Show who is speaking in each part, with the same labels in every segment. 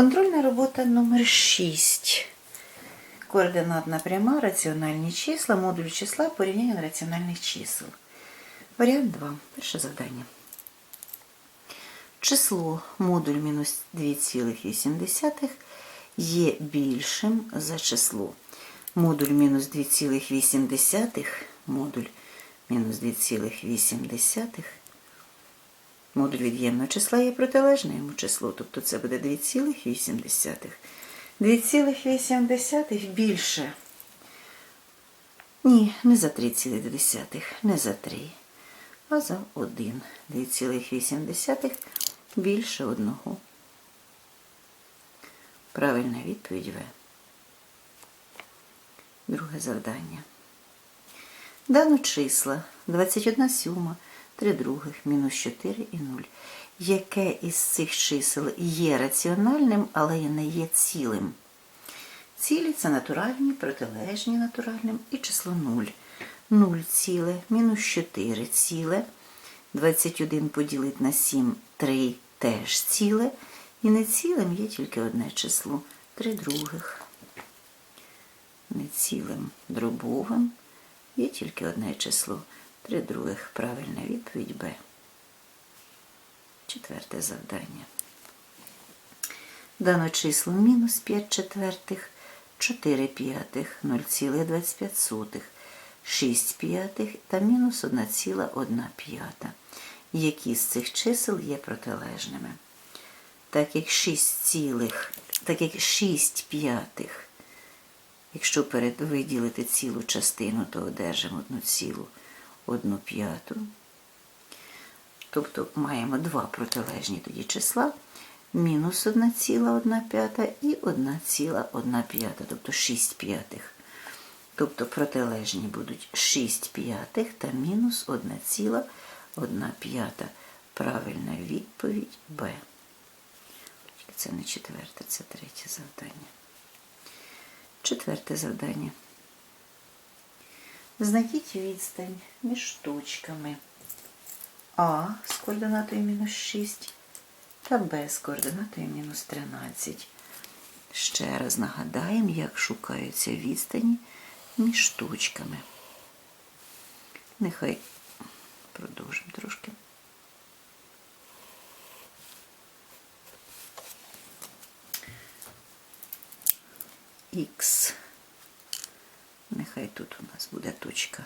Speaker 1: Контрольна робота номер 6. Координатна пряма, раціональні числа, модуль числа, порівняння раціональних чисел. Варіант 2. Перше завдання. Число модуль мінус 2,8 є більшим за число. Модуль мінус 2,8, модуль мінус 2,8 Модуль від'ємного числа є протилежне йому число, тобто це буде 2,8. 2,8 більше. Ні, не за 3,2, не за 3, а за 1. 2,8 більше одного. Правильна відповідь В. Друге завдання. Дано числа 21 сьома, 3 других, мінус 4 і 0. Яке із цих чисел є раціональним, але не є цілим? Цілі це натуральні, протилежні натуральним і число 0. 0 ціле, мінус 4 ціле, 21 поділити на 7, 3 теж ціле. І не цілим є тільки одне число 3 других. Не цілим дробовим є тільки одне число. Три других. Правильна відповідь Б. Четверте завдання. Дано число мінус 5 четвертих, 4 п'ятих, 0,25, 6 п'ятих та мінус 1,1 п'ята. Які з цих чисел є протилежними? Так як 6 цілих, так як 6 п'ятих, якщо перед виділити цілу частину, то одержимо одну цілу одну п'яту. Тобто маємо два протилежні тоді числа. Мінус 1,1 п'ята і 1,1 п'ята, тобто 6 п'ятих. Тобто протилежні будуть 6 п'ятих та мінус 1,1 п'ята. Правильна відповідь Б. Це не четверте, це третє завдання. Четверте завдання. Знайдіть відстань між точками А з координатою мінус 6 та Б з координатою мінус 13. Ще раз нагадаємо, як шукаються відстані між точками. Нехай продовжимо трошки. Х. Нехай тут у нас буде точка.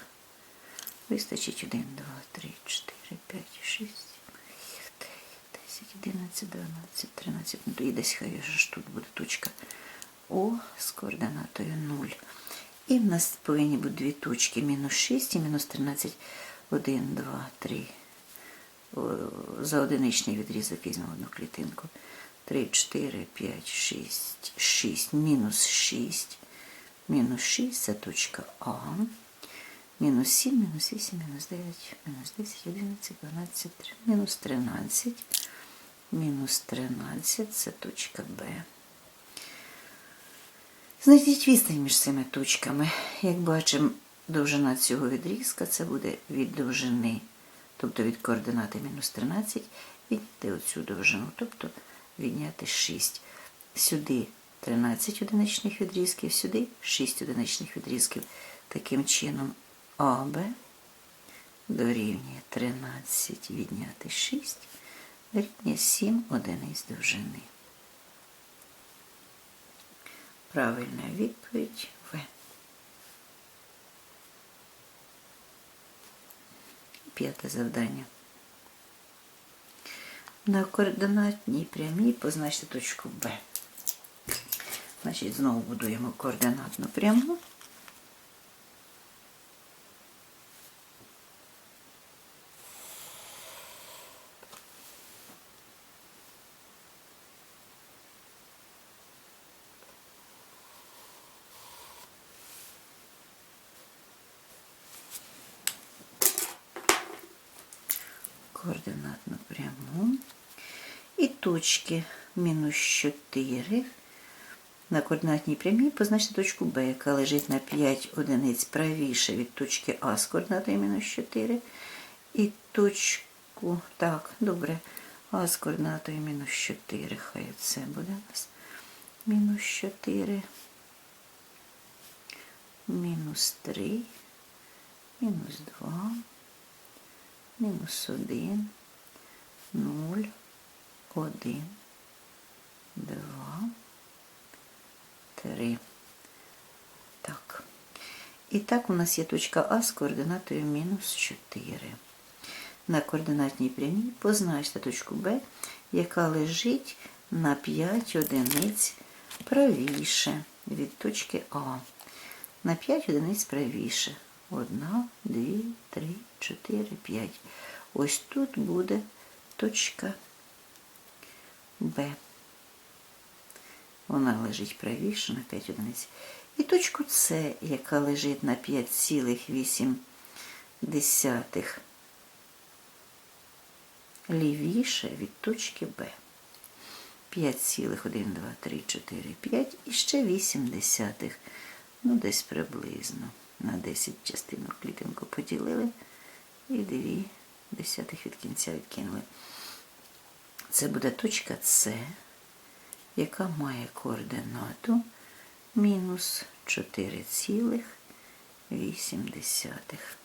Speaker 1: Вистачить 1, 2, 3, 4, 5, 6, 10, 11, 12, 13. Ну, і десь хай ж тут буде точка О з координатою 0. І в нас повинні бути дві точки мінус 6 і мінус 13. 1, 2, 3. За одиничний відрізок візьмемо одну клітинку. 3, 4, 5, 6, 6, мінус 6. Мінус 6 це точка А. Мінус 7, мінус 8, мінус 9, мінус 10, 11, 12, 3, мінус 13. Мінус 13 це точка Б. Знайдіть відстань між цими точками. Як бачимо, довжина цього відрізка це буде від довжини, тобто від координати мінус 13, відняти оцю довжину, тобто відняти 6. Сюди 13 одиничних відрізків, сюди 6 одиничних відрізків. Таким чином АБ дорівнює 13 відняти 6, дорівнює 7 одиниць довжини. Правильна відповідь В. П'яте завдання. На координатній прямій позначте точку Б. Значить, знову будуємо координатну пряму. Координатну пряму. І точки мінус 4 на координатній прямій позначте точку Б, яка лежить на 5 одиниць правіше від точки А з координатою мінус 4. І точку, так, добре, А з координатою мінус 4. Хай це буде у нас. мінус 4, мінус 3, мінус 2, мінус 1, 0, 1, 2, 3. Так. І так у нас є точка А з координатою мінус 4. На координатній прямій позначте точку Б, яка лежить на 5 одиниць правіше від точки А. На 5 одиниць правіше. Одна, дві, три, чотири, п'ять. Ось тут буде точка Б. Вона лежить правіше на 5 одиниць. І точку С, яка лежить на 5,8 лівіше від точки Б. 5,1, 2, 3, 4, 5 і ще 8 десятих. Ну, десь приблизно. На 10 частинок клітинку поділили і 2 десятих від кінця відкинули. Це буде точка С, яка має координату мінус 4,8.